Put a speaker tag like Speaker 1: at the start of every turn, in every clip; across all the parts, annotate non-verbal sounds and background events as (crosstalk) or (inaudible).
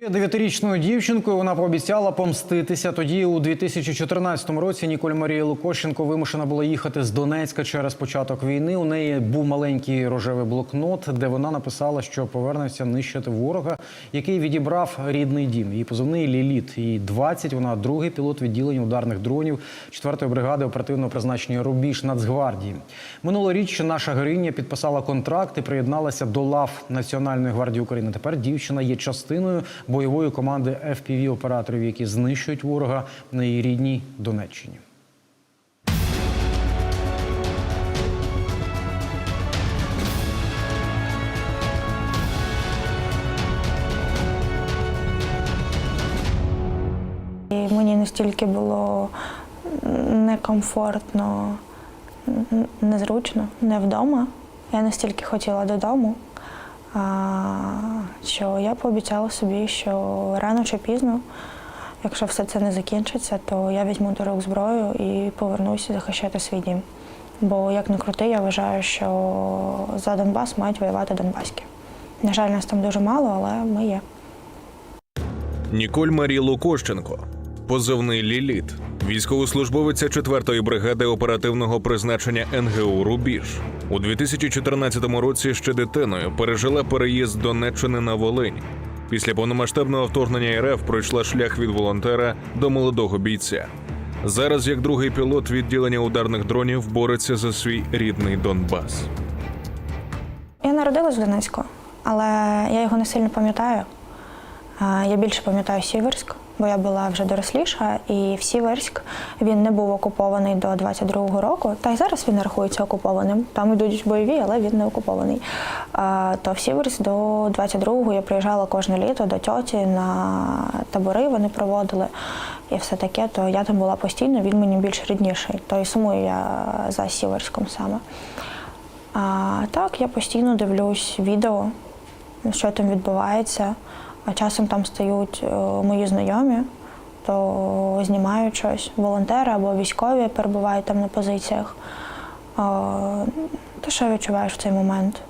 Speaker 1: Дев'ятирічною дівчинкою вона пообіцяла помститися. Тоді у 2014 році Ніколь Марія Лукощенко вимушена була їхати з Донецька через початок війни. У неї був маленький рожевий блокнот, де вона написала, що повернеться нищити ворога, який відібрав рідний дім. Її позивний Ліліт. Їй 20, Вона другий пілот відділення ударних дронів 4-ї бригади оперативного призначення Рубіж Нацгвардії. Минулоріч наша героїня підписала контракт і приєдналася до лав Національної гвардії України. Тепер дівчина є частиною бойової команди fpv операторів, які знищують ворога на її рідній Донеччині.
Speaker 2: І мені настільки було некомфортно, незручно, не вдома. Я настільки хотіла додому, що я пообіцяла собі, що рано чи пізно, якщо все це не закінчиться, то я візьму до рук зброю і повернуся захищати свій дім. Бо як не крути, я вважаю, що за Донбас мають воювати Донбаськи. На жаль, нас там дуже мало, але ми є.
Speaker 3: Ніколь Марі Лукощенко, позивний Ліліт, військовослужбовиця 4-ї бригади оперативного призначення НГУ Рубіж. У 2014 році ще дитиною пережила переїзд Донеччини на Волинь. Після повномасштабного вторгнення РФ пройшла шлях від волонтера до молодого бійця. Зараз, як другий пілот відділення ударних дронів, бореться за свій рідний Донбас.
Speaker 2: Я народилась в Донецьку, але я його не сильно пам'ятаю. Я більше пам'ятаю Сіверськ, бо я була вже доросліша, і в Сіверськ він не був окупований до 22-го року. Та й зараз він рахується окупованим. Там йдуть бойові, але він не окупований. То в Сіверськ до 22-го я приїжджала кожне літо до тьоті на табори вони проводили і все таке. То я там була постійно, він мені більш рідніший. То і сумую я за Сіверськом саме. А так, я постійно дивлюсь відео, що там відбувається. А часом там стають е, мої знайомі, то знімають щось. Волонтери або військові перебувають там на позиціях. Ти що відчуваєш в цей момент?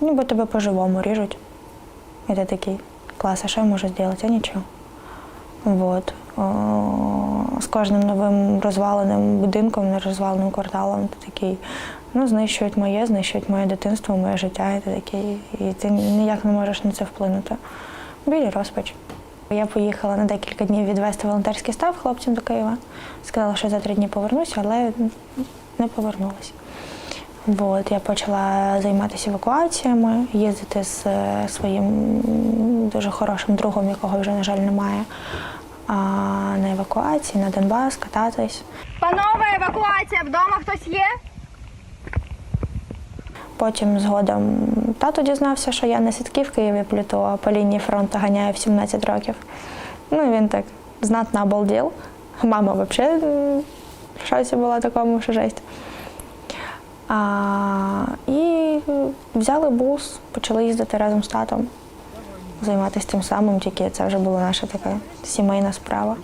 Speaker 2: Ніби тебе по-живому ріжуть. І ти такий, клас, а що я можу зробити? Нічого. Вот. З кожним новим розваленим будинком, не розваленим кварталом, ти такий, ну, знищують моє, знищують моє дитинство, моє життя, і ти такий, і ти ніяк не можеш на це вплинути. Білі розпач. Я поїхала на декілька днів відвести волонтерський став хлопцям до Києва. Сказала, що за три дні повернуся, але не повернулася. От, я почала займатися евакуаціями, їздити з е, своїм дуже хорошим другом, якого вже, на жаль, немає, а, на евакуації, на Донбас, кататись.
Speaker 4: Панове, евакуація, вдома хтось є?
Speaker 2: Потім згодом тато дізнався, що я не сітки в Києві пліту, а по лінії фронту ганяю в 17 років. Ну і він так знатно обалдів. Мама взагалі в шоці була такому, що жесть. А, і взяли бус, почали їздити разом з татом, займатися тим самим, тільки це вже була наша така сімейна справа.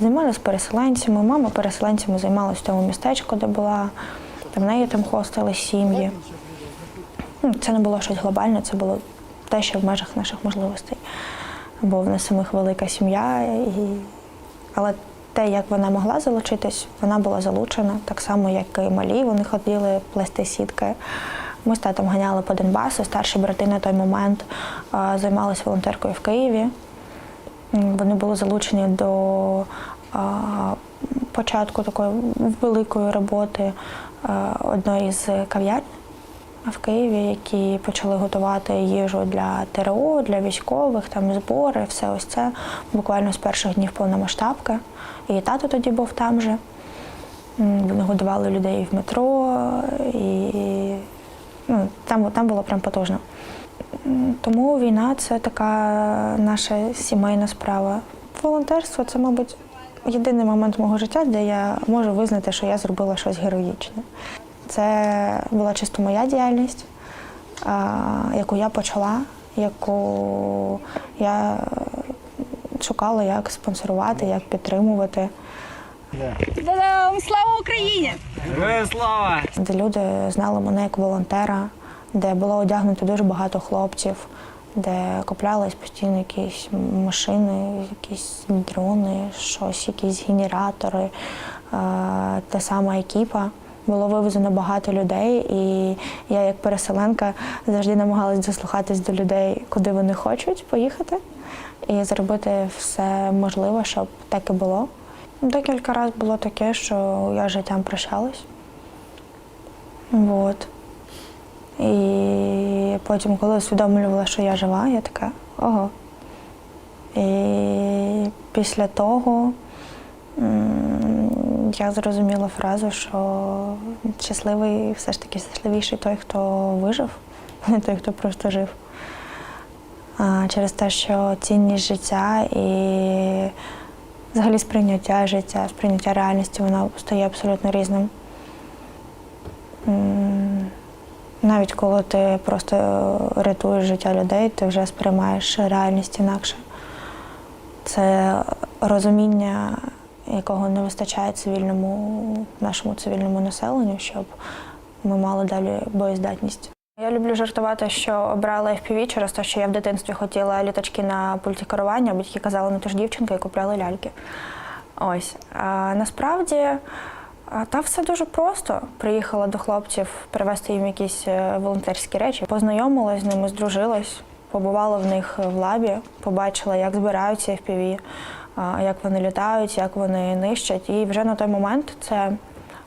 Speaker 2: Займалися переселенцями, мама переселенцями займалася в тому містечку, де була, там в неї там хостили сім'ї. Ну, Це не було щось глобальне, це було те, що в межах наших можливостей. Бо в нас самих велика сім'я, і... але те, як вона могла залучитись, вона була залучена, так само, як і малі. Вони ходили плести сітки. Ми з татом ганяли по Донбасу. Старші брати на той момент займалися волонтеркою в Києві. Вони були залучені до початку такої великої роботи одної з кав'ярень в Києві, які почали готувати їжу для ТРО, для військових, там збори, все ось це буквально з перших днів повномасштабки. І тато тоді був там же. Вони годували людей в метро, і ну, там, там було прям потужно. Тому війна це така наша сімейна справа. Волонтерство це, мабуть, єдиний момент мого життя, де я можу визнати, що я зробила щось героїчне. Це була чисто моя діяльність, яку я почала, яку я шукала, як спонсорувати, як підтримувати.
Speaker 4: Та-дам! Слава Україні!
Speaker 5: Героям слава!
Speaker 2: де люди знали мене як волонтера, де було одягнуто дуже багато хлопців, де куплялись постійно якісь машини, якісь дрони, щось, якісь генератори, та сама екіпа. Було вивезено багато людей, і я, як переселенка, завжди намагалась дослухатись до людей, куди вони хочуть поїхати, і зробити все можливе, щоб так і було. Декілька разів було таке, що я життям прощалась. Вот. І потім, коли усвідомлювала, що я жива, я така ого. І після того я зрозуміла фразу, що щасливий все ж таки щасливіший той, хто вижив, а (laughs) не той, хто просто жив. Через те, що цінність життя і взагалі сприйняття життя, сприйняття реальності, воно стає абсолютно різним. Навіть коли ти просто рятуєш життя людей, ти вже сприймаєш реальність інакше. Це розуміння, якого не вистачає цивільному, нашому цивільному населенню, щоб ми мали далі боєздатність. Я люблю жартувати, що обрала FPV через те, що я в дитинстві хотіла літачки на пульті керування. Батьки казали, ну ти ж дівчинка і купляли ляльки. Ось. А насправді та все дуже просто. Приїхала до хлопців привезти їм якісь е, волонтерські речі. Познайомилась з ними, здружилась, побувала в них в лабі, побачила, як збираються FPV, як вони літають, як вони нищать. І вже на той момент це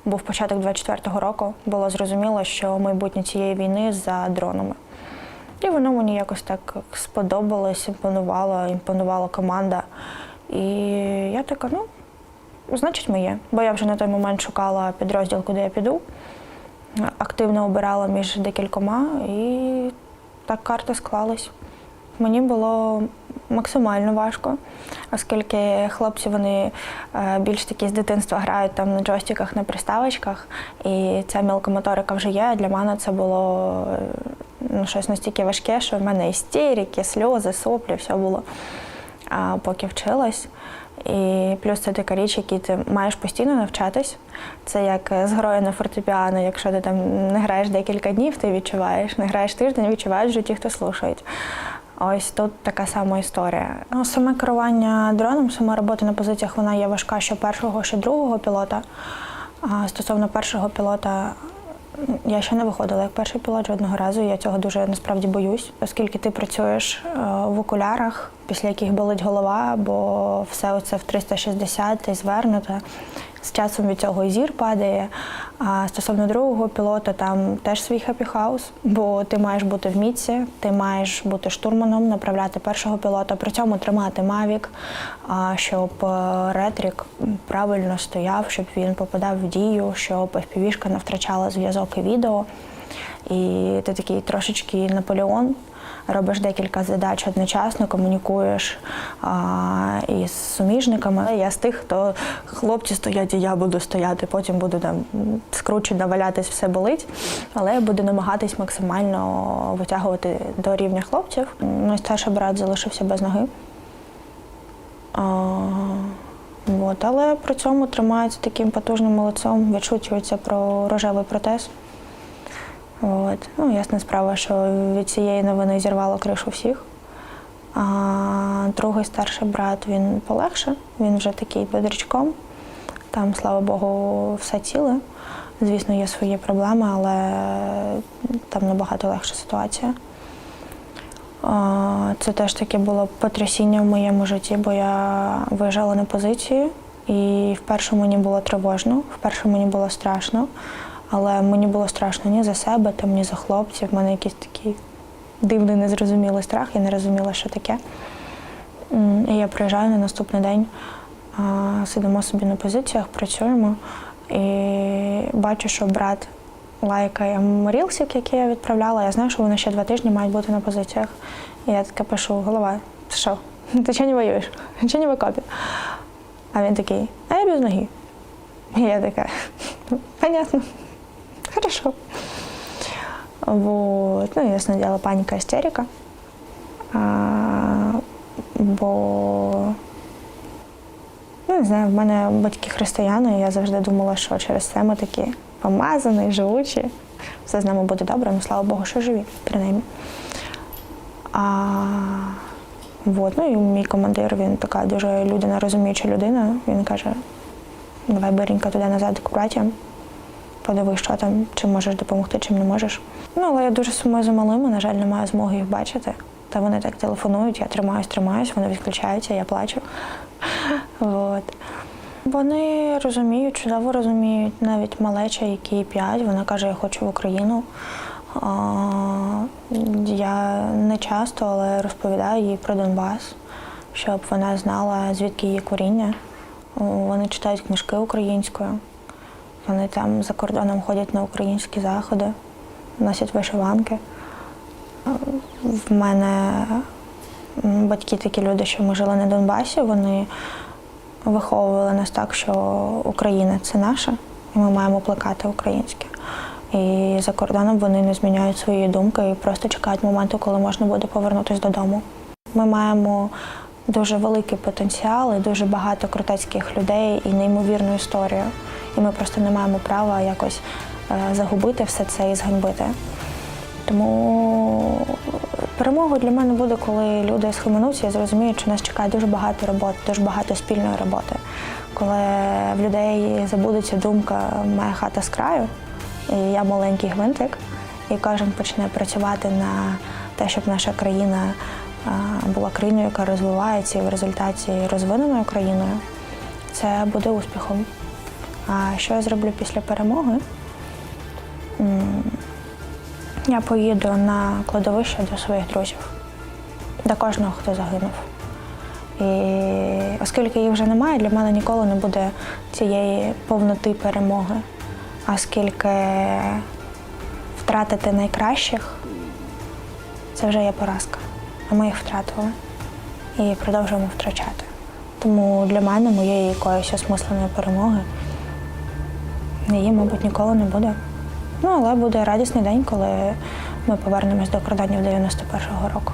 Speaker 2: був початок 24-го року. Було зрозуміло, що майбутнє цієї війни за дронами. І воно мені якось так сподобалось, імпонувало, імпонувала команда. І я така, ну, значить, моє. Бо я вже на той момент шукала підрозділ, куди я піду. Активно обирала між декількома, і так карта склалась. Мені було максимально важко, оскільки хлопці вони е, більш такі з дитинства грають там на джойстиках, на приставочках, і ця мілкомоторика вже є. Для мене це було е, ну, щось настільки важке, що в мене істерики, сльози, соплі, все було. А поки вчилась. І плюс це така річ, якій ти маєш постійно навчатись. Це як з грою на фортепіано. Якщо ти там не граєш декілька днів, ти відчуваєш, не граєш тиждень, відчуваєш вже ті, хто слухають. Ось тут така сама історія. Ну, саме керування дроном, сама робота на позиціях, вона є важка що першого, що другого пілота. А стосовно першого пілота, я ще не виходила як перший пілот жодного разу. Я цього дуже насправді боюсь, оскільки ти працюєш е, в окулярах, після яких болить голова, бо все це в 360 ти звернуто. З часом від цього і зір падає. А стосовно другого пілота, там теж свій хеппі хаус, бо ти маєш бути в міці, ти маєш бути штурманом, направляти першого пілота, при цьому тримати мавік, щоб ретрік правильно стояв, щоб він попадав в дію, щоб FPV-шка не втрачала зв'язок і відео. І ти такий трошечки Наполеон. Робиш декілька задач одночасно, комунікуєш а, із суміжниками. Я з тих, хто хлопці стоять, і я буду стояти. Потім буду там скручено валятись, все болить. Але я буду намагатись максимально витягувати до рівня хлопців. Мій старший брат залишився без ноги. А, от, але при цьому тримається таким потужним молодцем, відшучується про рожевий протез. От. Ну, ясна справа, що від цієї новини зірвало кришу всіх. А другий старший брат він полегше, він вже такий бодрячком. Там, слава Богу, все ціле. Звісно, є свої проблеми, але там набагато легша ситуація. Це теж таке було потрясіння в моєму житті, бо я виїжджала на позицію, і вперше мені було тривожно, вперше мені було страшно. Але мені було страшно ні за себе, там, ні за хлопців. У мене якийсь такий дивний, незрозумілий страх, я не розуміла, що таке. І я приїжджаю на наступний день, сидимо собі на позиціях, працюємо. І бачу, що брат лайкає меморілсик, який я відправляла. Я знаю, що вони ще два тижні мають бути на позиціях. І я така пишу: голова, що? Ти чого не воюєш? Чого не в окопі? А він такий, а я без ноги. І я така, понятно. Хорошо. Вот. Ну, ясно дело, паника, истерика. А, бо, ну, не знаю, в мене батьки християни, і я завжди думала, що через це ми такі помазані, живучі. Все з нами буде добре, ну слава Богу, що живі, принаймні. А вот, ну і мій командир, він така дуже людина, розуміюча людина. Він каже: давай Берінька туди назад к братям, подивись, що там, чим можеш допомогти, чим не можеш. Ну, але я дуже сумую за малими, на жаль, не маю змоги їх бачити. Та вони так телефонують, я тримаюсь, тримаюсь, вони відключаються, я плачу. (laughs) Вот. Вони розуміють, чудово розуміють, навіть малеча, якій 5, вона каже, я хочу в Україну. Я не часто, але розповідаю їй про Донбас, щоб вона знала, звідки її коріння. Вони читають книжки українською, вони там за кордоном ходять на українські заходи, носять вишиванки. В мене батьки такі люди, що ми жили на Донбасі, вони виховували нас так, що Україна це наша, і ми маємо плекати українське. І за кордоном вони не зміняють свої думки і просто чекають моменту, коли можна буде повернутися додому. Ми маємо дуже великий потенціал і дуже багато крутецьких людей і неймовірну історію. І ми просто не маємо права якось е, загубити все це і зганьбити. Тому перемогою для мене буде, коли люди схаменуться і зрозуміють, що нас чекає дуже багато роботи, дуже багато спільної роботи. Коли в людей забудеться думка моя хата з краю, і я маленький гвинтик, і кожен почне працювати на те, щоб наша країна була країною, яка розвивається і в результаті розвиненою країною, це буде успіхом. А що я зроблю після перемоги? Я поїду на кладовище до своїх друзів, до кожного, хто загинув. І оскільки їх вже немає, для мене ніколи не буде цієї повноти перемоги. Оскільки втратити найкращих це вже є поразка. А ми їх втратили і продовжуємо втрачати. Тому для мене моєї якоїсь осмисленої перемоги її, мабуть, ніколи не буде. Ну, але буде радісний день, коли ми повернемось до кордонів 91-го року.